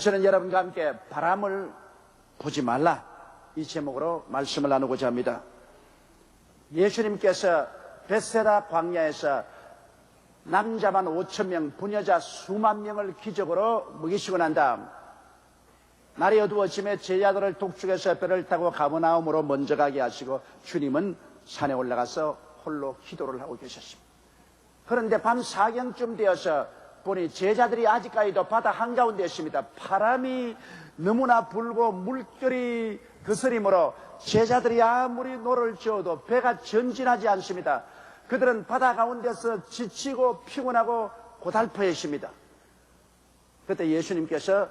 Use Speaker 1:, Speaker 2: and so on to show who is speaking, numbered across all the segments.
Speaker 1: 저는 여러분과 함께 바람을 보지 말라 이 제목으로 말씀을 나누고자 합니다. 예수님께서 베세다 광야에서 남자만 5천 명, 부녀자 수만 명을 기적으로 먹이시고 난 다음 날이 어두워짐에 제자들을 독촉해서 배를 타고 가버나움으로 먼저 가게 하시고 주님은 산에 올라가서 홀로 기도를 하고 계셨습니다. 그런데 밤 사경쯤 되어서 보니 제자들이 아직까지도 바다 한가운데 있습니다. 바람이 너무나 불고 물결이 그스림으로 제자들이 아무리 노를 지어도 배가 전진하지 않습니다. 그들은 바다 가운데서 지치고 피곤하고 고달퍼 있습니다. 그때 예수님께서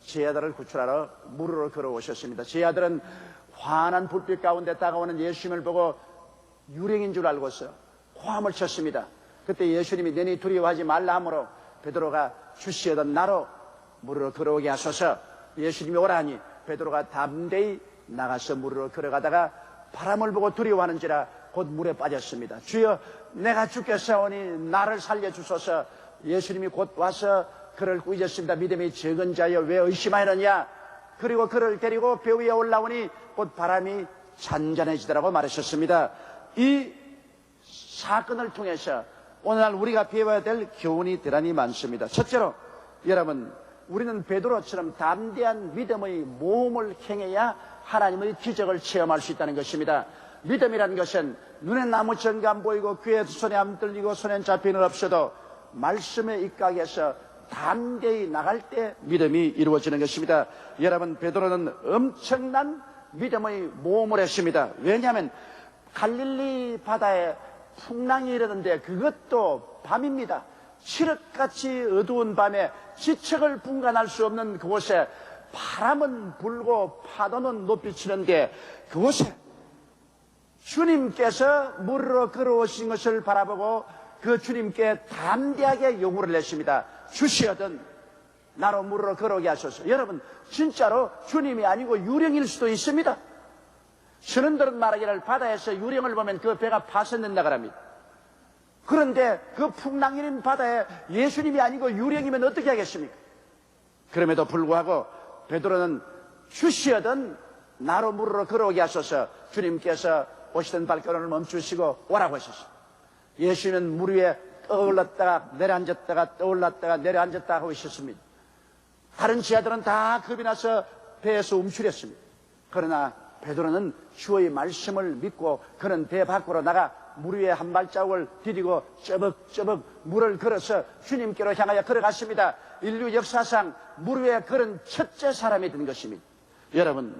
Speaker 1: 제자들을 구출하러 물으로 걸어오셨습니다. 제자들은 환한 불빛 가운데 다가오는 예수님을 보고 유령인 줄 알고서 호함을 쳤습니다. 그때 예수님이 너희 두려워하지 말라 하므로 베드로가 주시하던 나로 물으로 걸어오게 하소서 예수님이 오라니 베드로가 담대히 나가서 물으로 걸어가다가 바람을 보고 두려워하는지라 곧 물에 빠졌습니다. 주여 내가 죽겠사오니 나를 살려주소서 예수님이 곧 와서 그를 꾸짖었습니다. 믿음이 적은 자여 왜 의심하느냐 그리고 그를 데리고 배 위에 올라오니 곧 바람이 잔잔해지더라고 말하셨습니다. 이 사건을 통해서 오늘날 우리가 배워야 될 교훈이 대단히 많습니다. 첫째로 여러분 우리는 베드로처럼 담대한 믿음의 모험을 행해야 하나님의 기적을 체험할 수 있다는 것입니다. 믿음이라는 것은 눈에 나무 전가 안 보이고 귀에 손에 안 들리고 손에 잡히는 없어도 말씀에 입각해서 담대히 나갈 때 믿음이 이루어지는 것입니다. 여러분 베드로는 엄청난 믿음의 모험을 했습니다. 왜냐하면 갈릴리 바다에 풍랑이 일었는데 그것도 밤입니다. 칠흑같이 어두운 밤에 지척을 분간할 수 없는 그곳에 바람은 불고 파도는 높이 치는데 그곳에 주님께서 물으로 걸어오신 것을 바라보고 그 주님께 담대하게 요구를 했습니다. 주시어든 나로 물으로 걸어오게 하소서. 여러분 진짜로 주님이 아니고 유령일 수도 있습니다. 신은들은 말하기를 바다에서 유령을 보면 그 배가 파손된다 그럽니다. 그런데 그 풍랑이는 바다에 예수님이 아니고 유령이면 어떻게 하겠습니까? 그럼에도 불구하고 베드로는 주시어든 나로 물으로 걸어오게 하소서 주님께서 오시던 발걸음을 멈추시고 오라고 하셨습니다. 예수는 물 위에 떠올랐다가 내려앉았다가 떠올랐다가 내려앉았다 하고 있었습니다. 다른 지하들은 다 겁이 나서 배에서 움츠렸습니다. 그러나 베드로는 주의 말씀을 믿고 그는 배 밖으로 나가 물 위에 한 발자국을 디디고 쩌벅쩌벅 물을 걸어서 주님께로 향하여 걸어갔습니다. 인류 역사상 물 위에 걸은 첫째 사람이 된 것입니다. 여러분,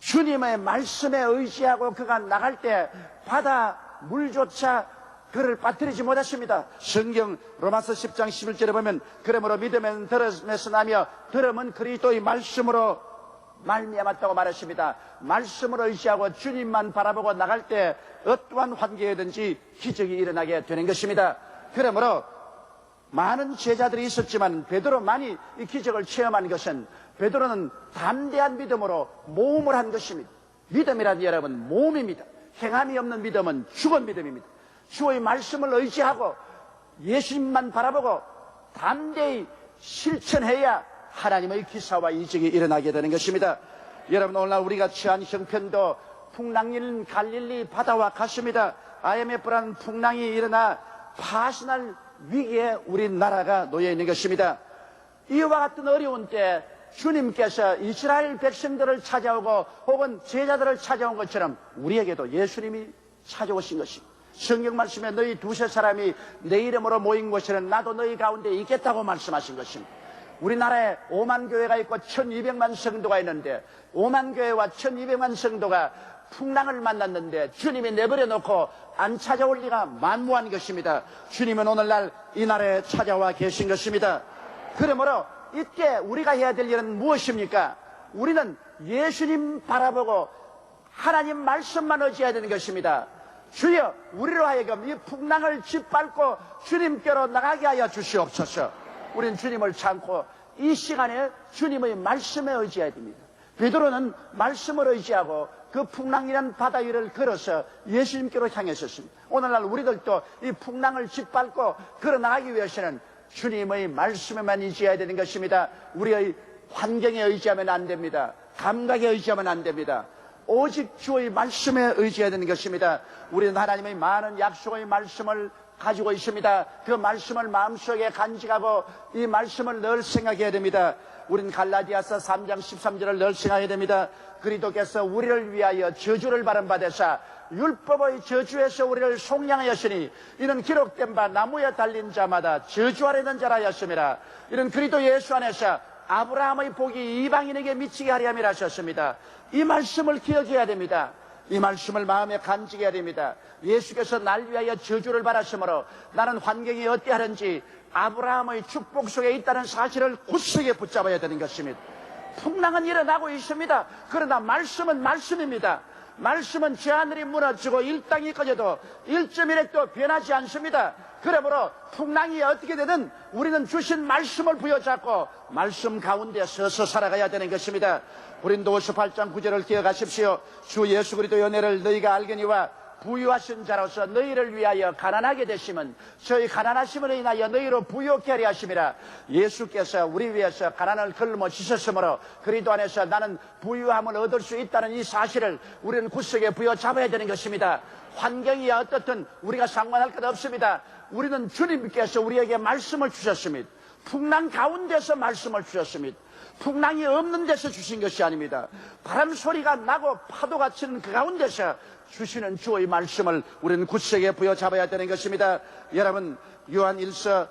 Speaker 1: 주님의 말씀에 의지하고 그가 나갈 때 바다 물조차 그를 빠뜨리지 못했습니다. 성경 로마서 10장 11절에 보면 그러므로 믿음은 들음에서 나며 들음은 그리스도의 말씀으로 말미암았다고 말했습니다. 말씀을 의지하고 주님만 바라보고 나갈 때 어떠한 환경이든지 기적이 일어나게 되는 것입니다. 그러므로 많은 제자들이 있었지만 베드로만이 이 기적을 체험한 것은 베드로는 담대한 믿음으로 모험을 한 것입니다. 믿음이란 여러분 모험입니다. 행함이 없는 믿음은 죽은 믿음입니다. 주의 말씀을 의지하고 예수님만 바라보고 담대히 실천해야 하나님의 기사와 이적이 일어나게 되는 것입니다. 여러분 오늘날 우리가 취한 형편도 풍랑일 갈릴리 바다와 같습니다. IMF라는 풍랑이 일어나 파신할 위기에 우리나라가 놓여 있는 것입니다. 이와 같은 어려운 때 주님께서 이스라엘 백성들을 찾아오고 혹은 제자들을 찾아온 것처럼 우리에게도 예수님이 찾아오신 것입니다. 성경 말씀에 너희 두세 사람이 내 이름으로 모인 곳에는 나도 너희 가운데 있겠다고 말씀하신 것입니다. 우리나라에 5만 교회가 있고 1200만 성도가 있는데 5만 교회와 1200만 성도가 풍랑을 만났는데 주님이 내버려 놓고 안 찾아올 리가 만무한 것입니다. 주님은 오늘날 이 나라에 찾아와 계신 것입니다. 그러므로 이때 우리가 해야 될 일은 무엇입니까? 우리는 예수님 바라보고 하나님 말씀만 의지해야 되는 것입니다. 주여 우리로 하여금 이 풍랑을 짓밟고 주님께로 나가게 하여 주시옵소서. 우리는 주님을 참고 이 시간에 주님의 말씀에 의지해야 됩니다. 베드로는 말씀을 의지하고 그 풍랑이란 바다 위를 걸어서 예수님께로 향했었습니다. 오늘날 우리들도 이 풍랑을 짓밟고 걸어나가기 위해서는 주님의 말씀에만 의지해야 되는 것입니다. 우리의 환경에 의지하면 안 됩니다. 감각에 의지하면 안 됩니다. 오직 주의 말씀에 의지해야 되는 것입니다. 우리는 하나님의 많은 약속의 말씀을 가지고 있습니다. 그 말씀을 마음속에 간직하고 이 말씀을 늘 생각해야 됩니다. 우린 갈라디아서 3장 13절을 늘 생각해야 됩니다. 그리도께서 우리를 위하여 저주를 바른받으사 율법의 저주에서 우리를 속량하였으니 이는 기록된 바 나무에 달린 자마다 저주하려는 자라 하였습니다. 이는 그리도 예수 안에서 아브라함의 복이 이방인에게 미치게 하려 함이라 하셨습니다. 이 말씀을 기억해야 됩니다. 이 말씀을 마음에 간직해야 됩니다. 예수께서 날 위하여 저주를 받았으므로 나는 환경이 어때하는지 아브라함의 축복 속에 있다는 사실을 굳세게 붙잡아야 되는 것입니다. 풍랑은 일어나고 있습니다. 그러나 말씀은 말씀입니다. 말씀은 제 하늘이 무너지고 일땅이 꺼져도 1.1핵도 변하지 않습니다. 그러므로 풍랑이 어떻게 되든 우리는 주신 말씀을 부여잡고 말씀 가운데 서서 살아가야 되는 것입니다. 고린도 58장 9절을 기억하십시오. 주 예수 그리스도의 은혜를 너희가 알거니와 부유하신 자로서 너희를 위하여 가난하게 되시면 저희 가난하심으로 인하여 너희로 부유케 하려 하심이라. 예수께서 우리 위해서 가난을 걸머지셨으므로 그리도 안에서 나는 부유함을 얻을 수 있다는 이 사실을 우리는 굳세게 부여잡아야 되는 것입니다. 환경이 어떻든 우리가 상관할 것 없습니다. 우리는 주님께서 우리에게 말씀을 주셨습니다. 풍랑 가운데서 말씀을 주셨습니다. 풍랑이 없는 데서 주신 것이 아닙니다. 바람 소리가 나고 파도가 치는 그 가운데서 주시는 주의 말씀을 우리는 굳세게 부여잡아야 되는 것입니다. 여러분, 요한 1서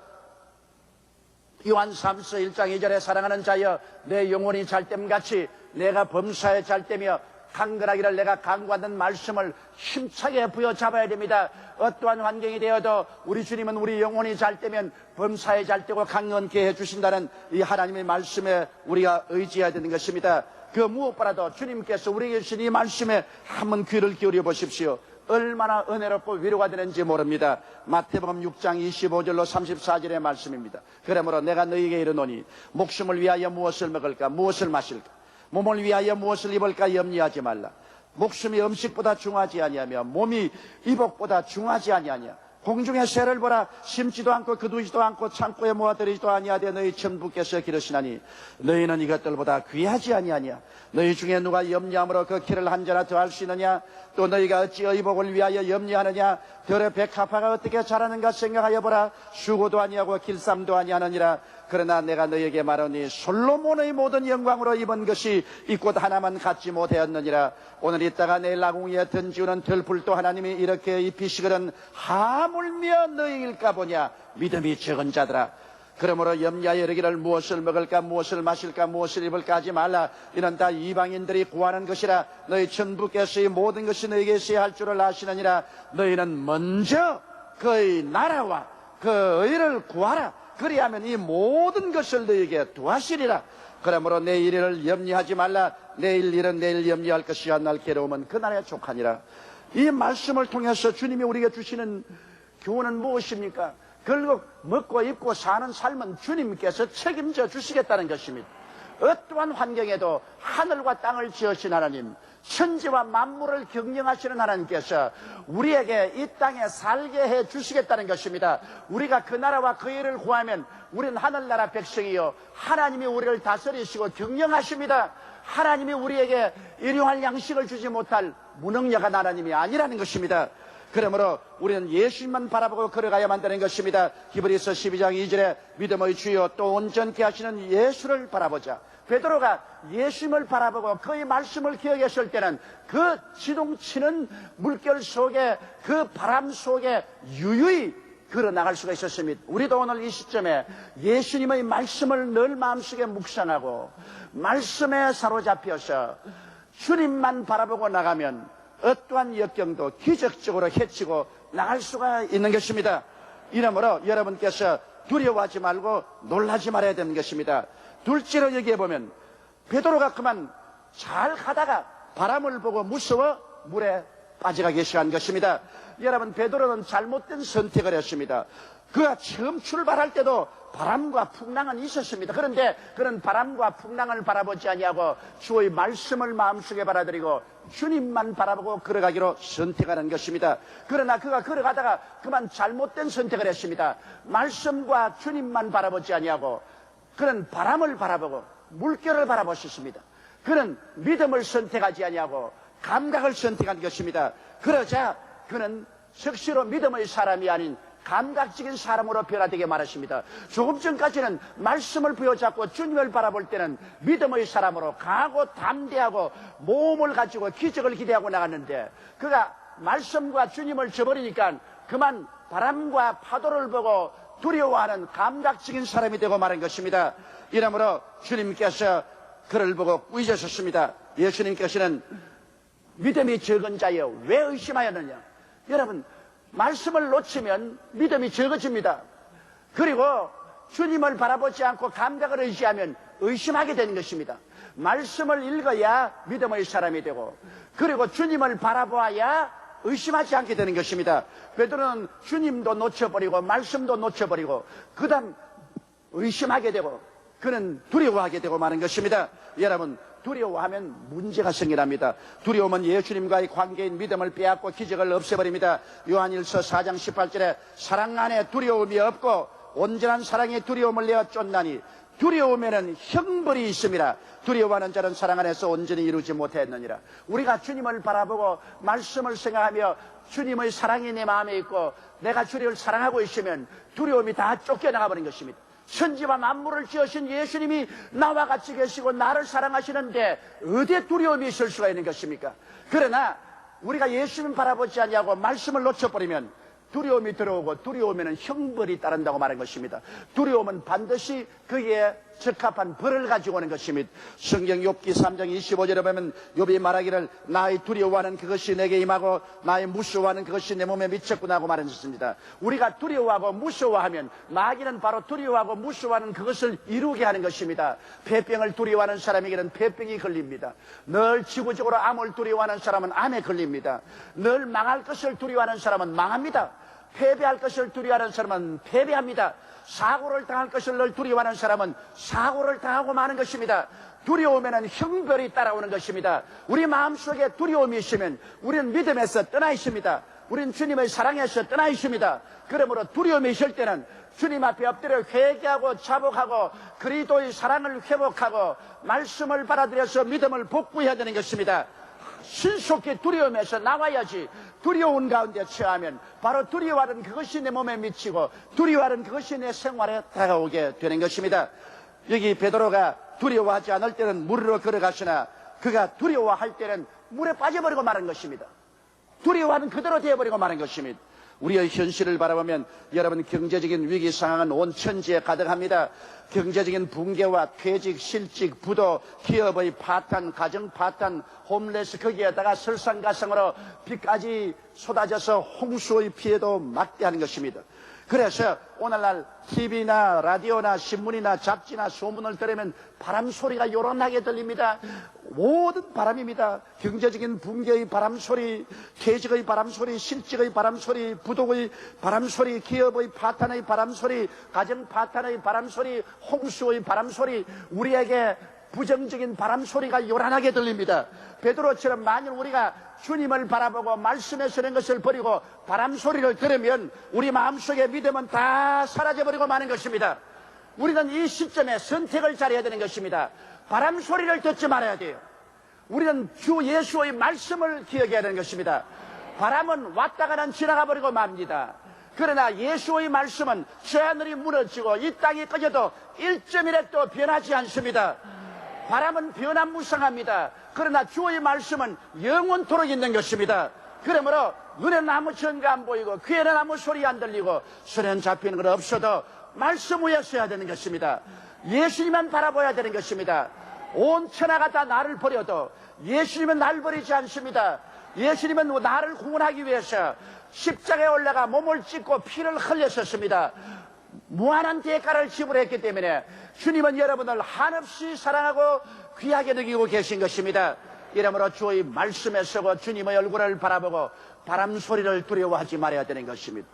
Speaker 1: 요한 3서 1장 2절에 사랑하는 자여 내 영혼이 잘됨같이 내가 범사에 잘되며 강건하기를 내가 강구하는 말씀을 힘차게 부여잡아야 됩니다. 어떠한 환경이 되어도 우리 주님은 우리 영혼이 잘 되면 범사에 잘 되고 강건케 해주신다는 이 하나님의 말씀에 우리가 의지해야 되는 것입니다. 그 무엇보다도 주님께서 우리에게 주신 이 말씀에 한번 귀를 기울여 보십시오. 얼마나 은혜롭고 위로가 되는지 모릅니다. 마태복음 6장 25절로 34절의 말씀입니다. 그러므로 내가 너희에게 이르노니 목숨을 위하여 무엇을 먹을까 무엇을 마실까 몸을 위하여 무엇을 입을까 염려하지 말라. 목숨이 음식보다 중하지 아니하며 몸이 이복보다 중하지 아니하냐. 공중의 새를 보라. 심지도 않고 거두지도 않고 창고에 모아들이지도 아니하되 너희 천부께서 기르시나니 너희는 이것들보다 귀하지 아니하냐? 너희 중에 누가 염려함으로 그 키를 한 자나 더할 수 있느냐? 또 너희가 어찌 의복을 위하여 염려하느냐? 들의 백합화가 어떻게 자라는가 생각하여 보라. 수고도 아니하고 길쌈도 아니하느니라 그러나 내가 너희에게 말하니 솔로몬의 모든 영광으로 입은 것이 이 꽃 하나만 갖지 못하였느니라. 오늘 있다가 내일 나궁이에 던지우는 들불도 하나님이 이렇게 입히시거든 하물며 너희일까 보냐? 믿음이 적은 자들아. 그러므로 염려하여 이르기를 무엇을 먹을까 무엇을 마실까 무엇을 입을까 하지 말라. 이는 다 이방인들이 구하는 것이라. 너희 천부께서 이 모든 것이 너희에게 있어야 할 줄을 아시느니라. 너희는 먼저 그의 나라와 그 의를 구하라 그리하면 이 모든 것을 너희에게 도하시리라. 그러므로 내일 일을 염려하지 말라. 내일 일은 내일 염려할 것이야. 날 괴로우면 그날에 족하니라. 이 말씀을 통해서 주님이 우리에게 주시는 교훈은 무엇입니까? 결국 먹고 입고 사는 삶은 주님께서 책임져 주시겠다는 것입니다. 어떠한 환경에도 하늘과 땅을 지으신 하나님, 천지와 만물을 경영하시는 하나님께서 우리에게 이 땅에 살게 해 주시겠다는 것입니다. 우리가 그 나라와 그 일을 구하면 우리는 하늘나라 백성이요. 하나님이 우리를 다스리시고 경영하십니다. 하나님이 우리에게 일용할 양식을 주지 못할 무능력한 하나님이 아니라는 것입니다. 그러므로 우리는 예수님만 바라보고 걸어가야만 되는 것입니다. 히브리서 12장 2절에 믿음의 주여 또 온전케 하시는 예수를 바라보자. 베드로가 예수님을 바라보고 그의 말씀을 기억했을 때는 그 지동치는 물결 속에 그 바람 속에 유유히 걸어 나갈 수가 있었습니다. 우리도 오늘 이 시점에 예수님의 말씀을 늘 마음속에 묵상하고 말씀에 사로잡혀서 주님만 바라보고 나가면 어떠한 역경도 기적적으로 해치고 나갈 수가 있는 것입니다. 이러므로 여러분께서 두려워하지 말고 놀라지 말아야 되는 것입니다. 둘째로 얘기해 보면 베드로가 그만 잘 가다가 바람을 보고 무서워 물에 빠져가기 시작한 것입니다. 여러분 베드로는 잘못된 선택을 했습니다. 그가 처음 출발할 때도 바람과 풍랑은 있었습니다. 그런데 그런 바람과 풍랑을 바라보지 아니하고 주의 말씀을 마음속에 받아들이고 주님만 바라보고 걸어가기로 선택하는 것입니다. 그러나 그가 걸어가다가 그만 잘못된 선택을 했습니다. 말씀과 주님만 바라보지 아니하고 그는 바람을 바라보고 물결을 바라보셨습니다. 그는 믿음을 선택하지 아니하고 감각을 선택한 것입니다. 그러자 그는 적시로 믿음의 사람이 아닌 감각적인 사람으로 변화되게 말하십니다. 조금 전까지는 말씀을 부여잡고 주님을 바라볼 때는 믿음의 사람으로 강하고 담대하고 모험을 가지고 기적을 기대하고 나갔는데 그가 말씀과 주님을 저버리니까 그만 바람과 파도를 보고 두려워하는 감각적인 사람이 되고 말한 것입니다. 이러므로 주님께서 그를 보고 꾸짖으셨습니다. 예수님께서는 믿음이 적은 자여 왜 의심하였느냐? 여러분 말씀을 놓치면 믿음이 적어집니다. 그리고 주님을 바라보지 않고 감각을 의지하면 의심하게 되는 것입니다. 말씀을 읽어야 믿음의 사람이 되고 그리고 주님을 바라보아야 의심하지 않게 되는 것입니다. 베드로는 주님도 놓쳐버리고 말씀도 놓쳐버리고 그다음 의심하게 되고 그는 두려워하게 되고 마는 것입니다. 여러분 두려워하면 문제가 생겨납니다. 두려움은 예수님과의 관계인 믿음을 빼앗고 기적을 없애버립니다. 요한일서 4장 18절에 사랑 안에 두려움이 없고 온전한 사랑의 두려움을 내어 쫓나니 두려움에는 형벌이 있습니다. 두려워하는 자는 사랑 안에서 온전히 이루지 못했느니라. 우리가 주님을 바라보고 말씀을 생각하며 주님의 사랑이 내 마음에 있고 내가 주님을 사랑하고 있으면 두려움이 다 쫓겨나가 버린 것입니다. 천지와 만물을 지으신 예수님이 나와 같이 계시고 나를 사랑하시는데 어디에 두려움이 있을 수가 있는 것입니까? 그러나 우리가 예수님 바라보지 않냐고 말씀을 놓쳐버리면 두려움이 들어오고 두려움에는 형벌이 따른다고 말한 것입니다. 두려움은 반드시 그에 적합한 벌을 가지고 오는 것입니다. 성경 욥기 3장 25절에 보면 욥이 말하기를 나의 두려워하는 그것이 내게 임하고 나의 무서워하는 그것이 내 몸에 미쳤구나 하고 말했습니다. 우리가 두려워하고 무서워하면 마귀는 바로 두려워하고 무서워하는 그것을 이루게 하는 것입니다. 폐병을 두려워하는 사람에게는 폐병이 걸립니다. 늘 지구적으로 암을 두려워하는 사람은 암에 걸립니다. 늘 망할 것을 두려워하는 사람은 망합니다. 패배할 것을 두려워하는 사람은 패배합니다. 사고를 당할 것을 늘 두려워하는 사람은 사고를 당하고 마는 것입니다. 두려움에는 형벌이 따라오는 것입니다. 우리 마음속에 두려움이 있으면 우리는 믿음에서 떠나 있습니다. 우리는 주님의 사랑에서 떠나 있습니다. 그러므로 두려움이 있을 때는 주님 앞에 엎드려 회개하고 자복하고 그리스도의 사랑을 회복하고 말씀을 받아들여서 믿음을 복구해야 되는 것입니다. 신속히 두려움에서 나와야지 두려운 가운데 처하면 바로 두려워하는 그것이 내 몸에 미치고 두려워하는 그것이 내 생활에 다가오게 되는 것입니다. 여기 베드로가 두려워하지 않을 때는 물으로 걸어가시나 그가 두려워할 때는 물에 빠져버리고 마는 것입니다. 두려워하는 그대로 되어버리고 마는 것입니다. 우리의 현실을 바라보면 여러분 경제적인 위기 상황은 온 천지에 가득합니다. 경제적인 붕괴와 퇴직, 실직, 부도, 기업의 파탄, 가정 파탄, 홈레스 거기에다가 설상가상으로 비까지 쏟아져서 홍수의 피해도 막대하는 것입니다. 그래서 오늘날 TV나 라디오나 신문이나 잡지나 소문을 들으면 바람 소리가 요란하게 들립니다. 모든 바람입니다. 경제적인 붕괴의 바람 소리, 퇴직의 바람 소리, 실직의 바람 소리, 부독의 바람 소리, 기업의 파탄의 바람 소리, 가정 파탄의 바람 소리, 홍수의 바람 소리, 우리에게 부정적인 바람 소리가 요란하게 들립니다. 베드로처럼 만일 우리가 주님을 바라보고 말씀에 서는 것을 버리고 바람 소리를 들으면 우리 마음속의 믿음은 다 사라져버리고 마는 것입니다. 우리는 이 시점에 선택을 잘해야 되는 것입니다. 바람 소리를 듣지 말아야 돼요. 우리는 주 예수의 말씀을 기억해야 되는 것입니다. 바람은 왔다 가는 지나가 버리고 맙니다. 그러나 예수의 말씀은 저 하늘이 무너지고 이 땅이 꺼져도 1.1핵도 변하지 않습니다. 바람은 변함무쌍합니다. 그러나 주의 말씀은 영원토록 있는 것입니다. 그러므로 눈에는 아무 전가 안 보이고 귀에는 아무 소리 안 들리고 손에는 잡히는 건 없어도 말씀 위에 서야 되는 것입니다. 예수님만 바라봐야 되는 것입니다. 온 천하가 다 나를 버려도 예수님은 날 버리지 않습니다. 예수님은 나를 구원하기 위해서 십자가에 올라가 몸을 찢고 피를 흘렸었습니다. 무한한 대가를 지불했기 때문에 주님은 여러분을 한없이 사랑하고 귀하게 느끼고 계신 것입니다. 이러므로 주의 말씀에 서고 주님의 얼굴을 바라보고 바람 소리를 두려워하지 말아야 되는 것입니다.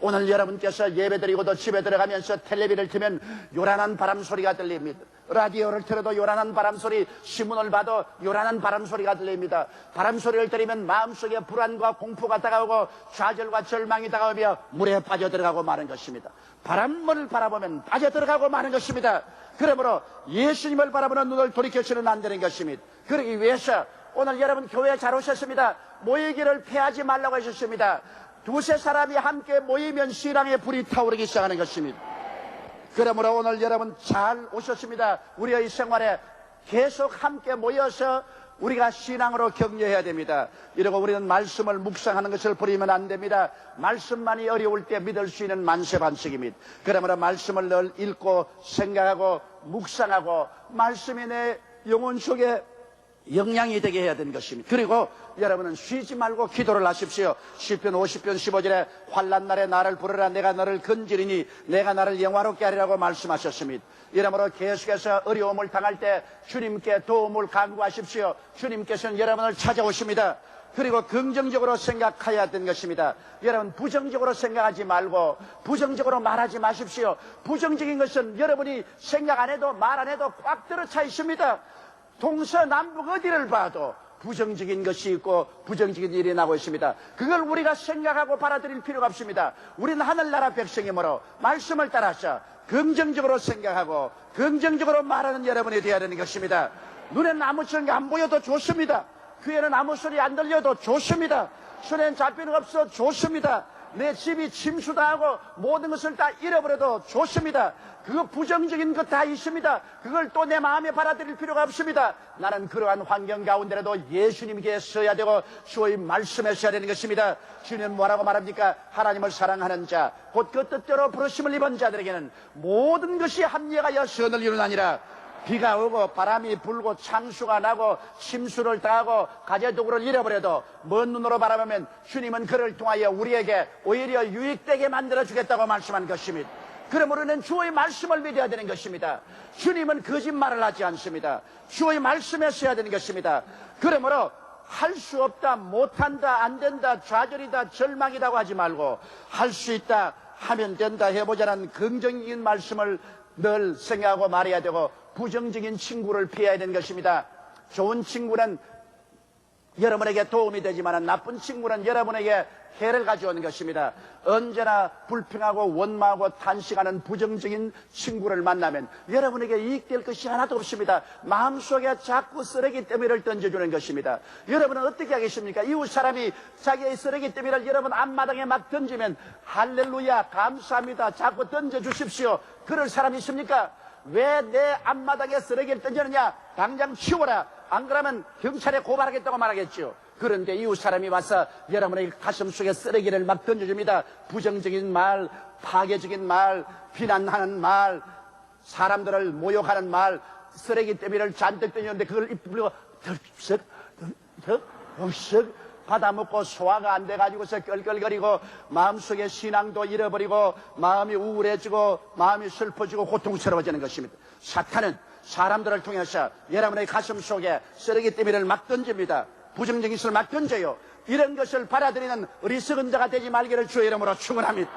Speaker 1: 오늘 여러분께서 예배드리고도 집에 들어가면서 텔레비를 틀면 요란한 바람 소리가 들립니다. 라디오를 틀어도 요란한 바람 소리, 신문을 봐도 요란한 바람 소리가 들립니다. 바람 소리를 들으면 마음속에 불안과 공포가 다가오고 좌절과 절망이 다가오며 물에 빠져 들어가고 마는 것입니다. 바람을 바라보면 빠져 들어가고 마는 것입니다. 그러므로 예수님을 바라보는 눈을 돌이켜서는 안 되는 것입니다. 그러기 위해서 오늘 여러분 교회에 잘 오셨습니다. 모이기를 피하지 말라고 하셨습니다. 두세 사람이 함께 모이면 신앙의 불이 타오르기 시작하는 것입니다. 그러므로 오늘 여러분 잘 오셨습니다. 우리의 생활에 계속 함께 모여서 우리가 신앙으로 격려해야 됩니다. 이러고 우리는 말씀을 묵상하는 것을 버리면 안 됩니다. 말씀만이 어려울 때 믿을 수 있는 만세 반석입니다. 그러므로 말씀을 늘 읽고 생각하고 묵상하고 말씀이 내 영혼 속에 영향이 되게 해야 되는 것입니다. 그리고 여러분은 쉬지 말고 기도를 하십시오. 시편 50편 15절에 환란 날에 나를 부르라 내가 너를 건지리니 내가 나를 영화롭게 하리라고 말씀하셨습니다. 이러므로 계속해서 어려움을 당할 때 주님께 도움을 간구하십시오. 주님께서는 여러분을 찾아오십니다. 그리고 긍정적으로 생각해야 되는 것입니다. 여러분 부정적으로 생각하지 말고 부정적으로 말하지 마십시오. 부정적인 것은 여러분이 생각 안 해도 말 안 해도 꽉 들어차 있습니다. 동서남북 어디를 봐도 부정적인 것이 있고 부정적인 일이 나고 있습니다. 그걸 우리가 생각하고 받아들일 필요가 없습니다. 우리는 하늘나라 백성이므로 말씀을 따라서 긍정적으로 생각하고 긍정적으로 말하는 여러분이 되어야 되는 것입니다. 눈에는 아무런 게안 보여도 좋습니다. 귀에는 아무 소리 안 들려도 좋습니다. 손에는 잡히는 거 없어 좋습니다. 내 집이 침수당하고 모든 것을 다 잃어버려도 좋습니다. 그거 부정적인 것 다 있습니다. 그걸 또 내 마음에 받아들일 필요가 없습니다. 나는 그러한 환경 가운데라도 예수님께 써야 되고 주의 말씀에 써야 되는 것입니다. 주님 뭐라고 말합니까? 하나님을 사랑하는 자, 곧 그 뜻대로 부르심을 입은 자들에게는 모든 것이 합리하여 선을 이루나니라. 비가 오고 바람이 불고 창수가 나고 침수를 당하고 가재도구를 잃어버려도 먼 눈으로 바라보면 주님은 그를 통하여 우리에게 오히려 유익되게 만들어 주겠다고 말씀한 것입니다. 그러므로 우리는 주의 말씀을 믿어야 되는 것입니다. 주님은 거짓말을 하지 않습니다. 주의 말씀에 써야 되는 것입니다. 그러므로 할 수 없다, 못한다, 안 된다, 좌절이다, 절망이라고 하지 말고 할 수 있다, 하면 된다, 해보자는 긍정적인 말씀을 늘 생각하고 말해야 되고 부정적인 친구를 피해야 되는 것입니다. 좋은 친구는 여러분에게 도움이 되지만 나쁜 친구는 여러분에게 해를 가져오는 것입니다. 언제나 불평하고 원망하고 탄식하는 부정적인 친구를 만나면 여러분에게 이익될 것이 하나도 없습니다. 마음속에 자꾸 쓰레기 더미를 던져주는 것입니다. 여러분은 어떻게 하겠습니까? 이웃 사람이 자기의 쓰레기 더미를 여러분 앞마당에 막 던지면 할렐루야 감사합니다. 자꾸 던져주십시오. 그럴 사람이 있습니까? 왜 내 앞마당에 쓰레기를 던지느냐? 당장 치워라. 안 그러면 경찰에 고발하겠다고 말하겠죠. 그런데 이웃 사람이 와서 여러분의 가슴 속에 쓰레기를 막 던져줍니다. 부정적인 말, 파괴적인 말, 비난하는 말, 사람들을 모욕하는 말, 쓰레기 더미를 잔뜩 던졌는데 그걸 입 불리고 덜썩, 덜썩, 덜썩 받아먹고 소화가 안 돼가지고서 껄껄거리고 마음속에 신앙도 잃어버리고 마음이 우울해지고 마음이 슬퍼지고 고통스러워지는 것입니다. 사탄은 사람들을 통해서 여러분의 가슴 속에 쓰레기 더미를 막 던집니다. 부정적인 것을 막 던져요. 이런 것을 받아들이는 어리석은 자가 되지 말기를 주의 이름으로 축원합니다.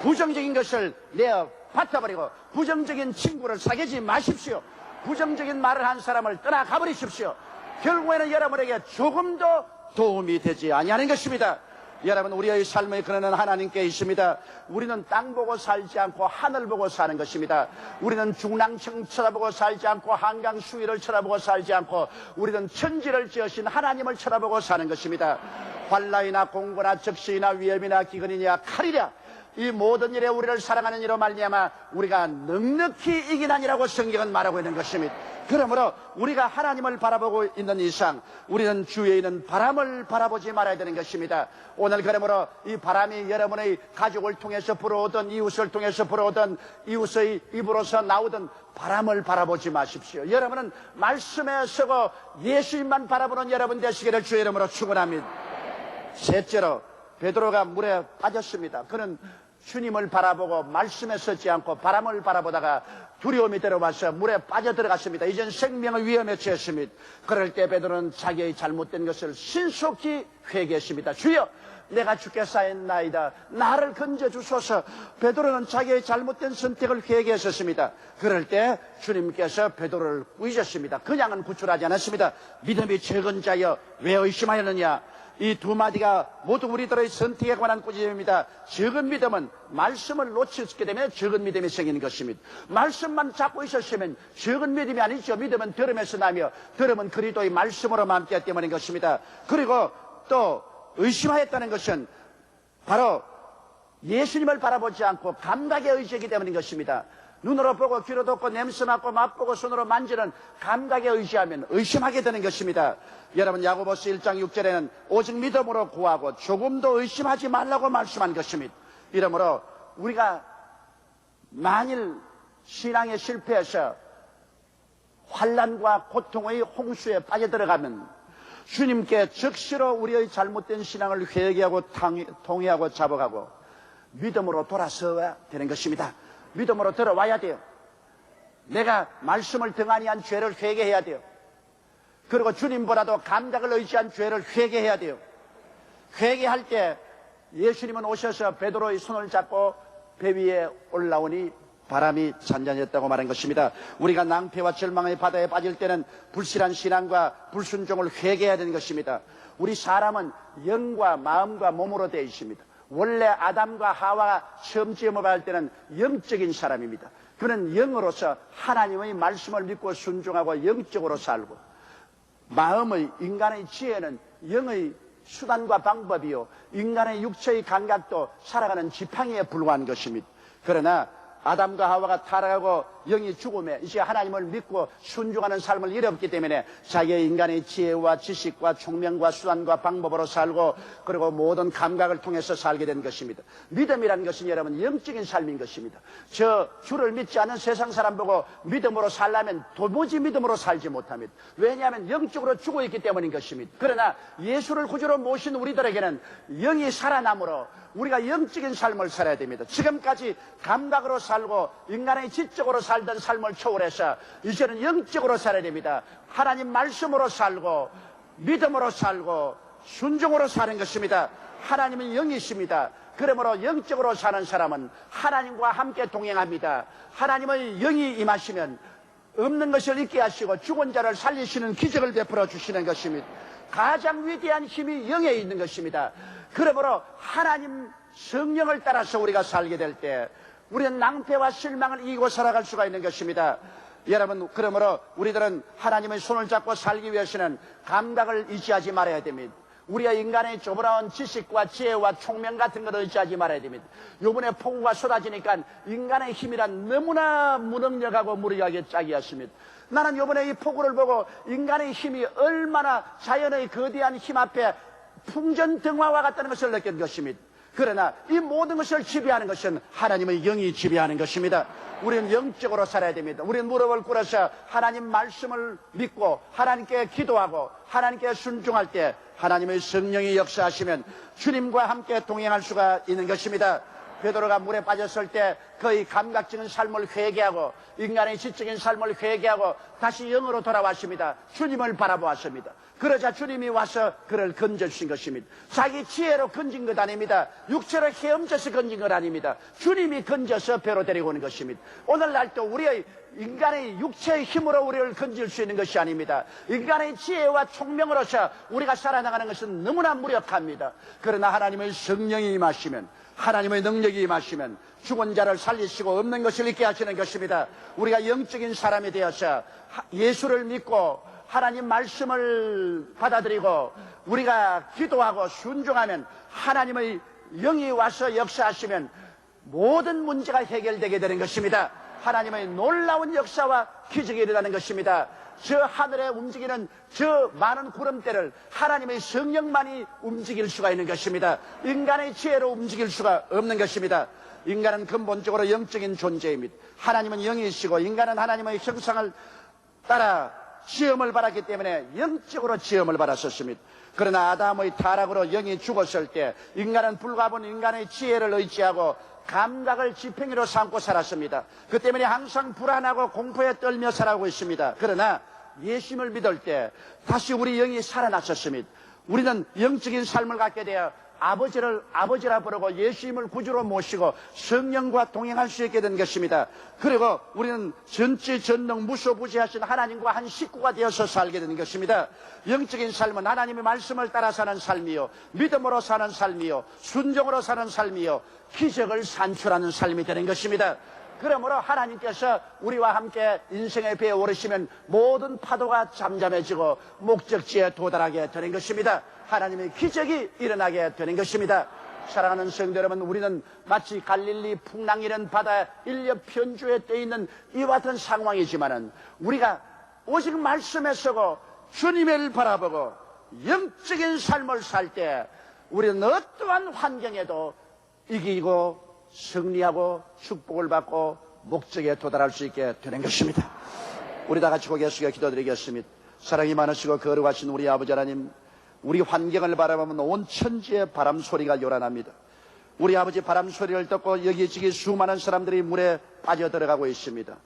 Speaker 1: 부정적인 것을 내어 받아버리고 부정적인 친구를 사귀지 마십시오. 부정적인 말을 한 사람을 떠나가 버리십시오. 결국에는 여러분에게 조금도 도움이 되지 아니하는 것입니다. 여러분 우리의 삶의 근원은 하나님께 있습니다. 우리는 땅 보고 살지 않고 하늘 보고 사는 것입니다. 우리는 중랑청 쳐다보고 살지 않고 한강 수위를 쳐다보고 살지 않고 우리는 천지를 지으신 하나님을 쳐다보고 사는 것입니다. 환란이나 공고나 적시나 위험이나 기근이냐 칼이랴 이 모든 일에 우리를 사랑하는 이로 말미암아 우리가 넉넉히 이기나니라고 성경은 말하고 있는 것입니다. 그러므로 우리가 하나님을 바라보고 있는 이상 우리는 주위에 있는 바람을 바라보지 말아야 되는 것입니다. 오늘 그러므로 이 바람이 여러분의 가족을 통해서 불어오던 이웃을 통해서 불어오던 이웃의 입으로서 나오던 바람을 바라보지 마십시오. 여러분은 말씀에 서고 예수님만 바라보는 여러분 되시기를 주의 이름으로 축원합니다. 셋째로 베드로가 물에 빠졌습니다. 그는 주님을 바라보고 말씀에 서지 않고 바람을 바라보다가 두려움이 들어와서 물에 빠져 들어갔습니다. 이젠 생명의 위험에 처했습니다. 그럴 때 베드로는 자기의 잘못된 것을 신속히 회개했습니다. 주여 내가 죽게 쌓였나이다. 나를 건져 주소서. 베드로는 자기의 잘못된 선택을 회개했었습니다. 그럴 때 주님께서 베드로를 꾸짖었습니다. 그냥은 구출하지 않았습니다. 믿음이 적은 자여 왜 의심하였느냐? 이 두 마디가 모두 우리들의 선택에 관한 꾸짖음입니다. 적은 믿음은 말씀을 놓치게 되면 적은 믿음이 생기는 것입니다. 말씀만 잡고 있었으면 적은 믿음이 아니죠. 믿음은 들음에서 나며 들음은 그리도의 말씀으로 함께 때문인 것입니다. 그리고 또 의심하였다는 것은 바로 예수님을 바라보지 않고 감각에 의지하기 때문인 것입니다. 눈으로 보고 귀로 듣고 냄새 맡고 맛보고 손으로 만지는 감각에 의지하면 의심하게 되는 것입니다. 여러분 야고보스 1장 6절에는 오직 믿음으로 구하고 조금도 의심하지 말라고 말씀한 것입니다. 이러므로 우리가 만일 신앙에 실패해서 환란과 고통의 홍수에 빠져들어가면 주님께 적시로 우리의 잘못된 신앙을 회개하고 통회하고 잡아가고 믿음으로 돌아서야 되는 것입니다. 믿음으로 들어와야 돼요. 내가 말씀을 등한히 한 죄를 회개해야 돼요. 그리고 주님보다도 감각을 의지한 죄를 회개해야 돼요. 회개할 때 예수님은 오셔서 베드로의 손을 잡고 배 위에 올라오니 바람이 잔잔했다고 말한 것입니다. 우리가 낭패와 절망의 바다에 빠질 때는 불실한 신앙과 불순종을 회개해야 되는 것입니다. 우리 사람은 영과 마음과 몸으로 되어 있습니다. 원래 아담과 하와가 처음 지음을 받을 때는 영적인 사람입니다. 그는 영으로서 하나님의 말씀을 믿고 순종하고 영적으로 살고 마음의 인간의 지혜는 영의 수단과 방법이요 인간의 육체의 감각도 살아가는 지팡이에 불과한 것입니다. 그러나 아담과 하와가 타락하고 영이 죽음에 이제 하나님을 믿고 순종하는 삶을 잃었기 때문에 자기의 인간의 지혜와 지식과 총명과 수단과 방법으로 살고 그리고 모든 감각을 통해서 살게 된 것입니다. 믿음이라는 것은 여러분 영적인 삶인 것입니다. 저 주를 믿지 않은 세상 사람 보고 믿음으로 살려면 도무지 믿음으로 살지 못합니다. 왜냐하면 영적으로 죽어 있기 때문인 것입니다. 그러나 예수를 구주로 모신 우리들에게는 영이 살아남으로 우리가 영적인 삶을 살아야 됩니다. 지금까지 감각으로 살고 인간의 지적으로 살던 삶을 초월해서 이제는 영적으로 살아야 됩니다. 하나님 말씀으로 살고 믿음으로 살고 순종으로 사는 것입니다. 하나님은 영이십니다. 그러므로 영적으로 사는 사람은 하나님과 함께 동행합니다. 하나님의 영이 임하시면 없는 것을 잊게 하시고 죽은 자를 살리시는 기적을 베풀어 주시는 것입니다. 가장 위대한 힘이 영에 있는 것입니다. 그러므로 하나님 성령을 따라서 우리가 살게 될 때 우리는 낭패와 실망을 이기고 살아갈 수가 있는 것입니다. 여러분 그러므로 우리들은 하나님의 손을 잡고 살기 위해서는 감각을 의지하지 말아야 됩니다. 우리의 인간의 조브라운 지식과 지혜와 총명 같은 것을 의지하지 말아야 됩니다. 요번에 폭우가 쏟아지니까 인간의 힘이란 너무나 무능력하고 무리하게 짝이었습니다. 나는 요번에 이 폭우를 보고 인간의 힘이 얼마나 자연의 거대한 힘 앞에 풍전등화와 같다는 것을 느낀 것입니다. 그러나 이 모든 것을 지배하는 것은 하나님의 영이 지배하는 것입니다. 우리는 영적으로 살아야 됩니다. 우리는 무릎을 꿇어서 하나님 말씀을 믿고 하나님께 기도하고 하나님께 순종할 때 하나님의 성령이 역사하시면 주님과 함께 동행할 수가 있는 것입니다. 베드로가 물에 빠졌을 때 그의 감각적인 삶을 회개하고 인간의 지적인 삶을 회개하고 다시 영으로 돌아왔습니다. 주님을 바라보았습니다. 그러자 주님이 와서 그를 건져주신 것입니다. 자기 지혜로 건진 것 아닙니다. 육체로 헤엄쳐서 건진 것 아닙니다. 주님이 건져서 배로 데리고 오는 것입니다. 오늘날도 우리의 인간의 육체의 힘으로 우리를 건질 수 있는 것이 아닙니다. 인간의 지혜와 총명으로서 우리가 살아나가는 것은 너무나 무력합니다. 그러나 하나님의 성령이 임하시면 하나님의 능력이 임하시면 죽은 자를 살리시고 없는 것을 잊게 하시는 것입니다. 우리가 영적인 사람이 되어서 예수를 믿고 하나님 말씀을 받아들이고 우리가 기도하고 순종하면 하나님의 영이 와서 역사하시면 모든 문제가 해결되게 되는 것입니다. 하나님의 놀라운 역사와 기적이 일어나는 것입니다. 저 하늘에 움직이는 저 많은 구름대를 하나님의 성령만이 움직일 수가 있는 것입니다. 인간의 지혜로 움직일 수가 없는 것입니다. 인간은 근본적으로 영적인 존재입니다. 하나님은 영이시고 인간은 하나님의 형상을 따라 시험을 받았기 때문에 영적으로 시험을 받았었습니다. 그러나 아담의 타락으로 영이 죽었을 때 인간은 불가본 인간의 지혜를 의지하고 감각을 지팽이로 삼고 살았습니다. 그 때문에 항상 불안하고 공포에 떨며 살아오고 있습니다. 그러나 예수님을 믿을 때 다시 우리 영이 살아났었습니다. 우리는 영적인 삶을 갖게 되어 아버지를 아버지라 부르고 예수님을 구주로 모시고 성령과 동행할 수 있게 된 것입니다. 그리고 우리는 전지 전능 무소부지하신 하나님과 한 식구가 되어서 살게 된 것입니다. 영적인 삶은 하나님의 말씀을 따라 사는 삶이요, 믿음으로 사는 삶이요, 순종으로 사는 삶이요, 기적을 산출하는 삶이 되는 것입니다. 그러므로 하나님께서 우리와 함께 인생의 배에 오르시면 모든 파도가 잠잠해지고 목적지에 도달하게 되는 것입니다. 하나님의 기적이 일어나게 되는 것입니다. 사랑하는 성도 여러분, 우리는 마치 갈릴리 풍랑이는 바다 일렵 편주에 떠 있는 이와 같은 상황이지만은 우리가 오직 말씀에 서고 주님을 바라보고 영적인 삶을 살 때 우리는 어떠한 환경에도 이기고 승리하고 축복을 받고 목적에 도달할 수 있게 되는 것입니다. 우리 다 같이 고개 숙여 기도드리겠습니다. 사랑이 많으시고 거룩하신 우리 아버지 하나님, 우리 환경을 바라보면 온 천지의 바람 소리가 요란합니다. 우리 아버지 바람 소리를 듣고 여기저기 수많은 사람들이 물에 빠져 들어가고 있습니다.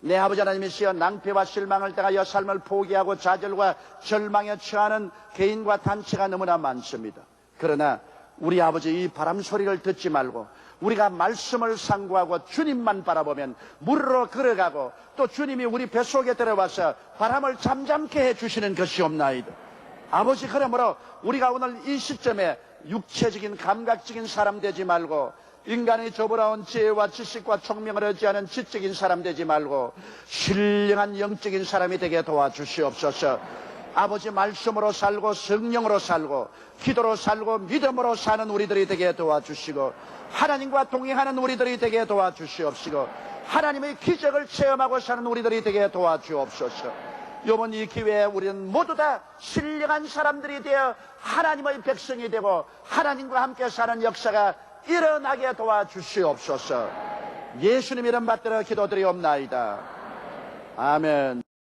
Speaker 1: 내 아버지 하나님이시여 낭패와 실망을 당하여 삶을 포기하고 좌절과 절망에 처하는 개인과 단체가 너무나 많습니다. 그러나 우리 아버지 이 바람 소리를 듣지 말고 우리가 말씀을 상고하고 주님만 바라보면 물으로 걸어가고 또 주님이 우리 뱃속에 들어와서 바람을 잠잠케 해주시는 것이 없나이다. 아버지 그러므로 우리가 오늘 이 시점에 육체적인 감각적인 사람 되지 말고 인간의 저보라온 지혜와 지식과 총명을 의지하는 지적인 사람 되지 말고 신령한 영적인 사람이 되게 도와주시옵소서. 아버지 말씀으로 살고 성령으로 살고 기도로 살고 믿음으로 사는 우리들이 되게 도와주시고 하나님과 동행하는 우리들이 되게 도와주시옵시고 하나님의 기적을 체험하고 사는 우리들이 되게 도와주옵소서. 요번 이 기회에 우리는 모두 다 신령한 사람들이 되어 하나님의 백성이 되고 하나님과 함께 사는 역사가 일어나게 도와주시옵소서. 예수님 이름 받들어 기도드리옵나이다. 아멘.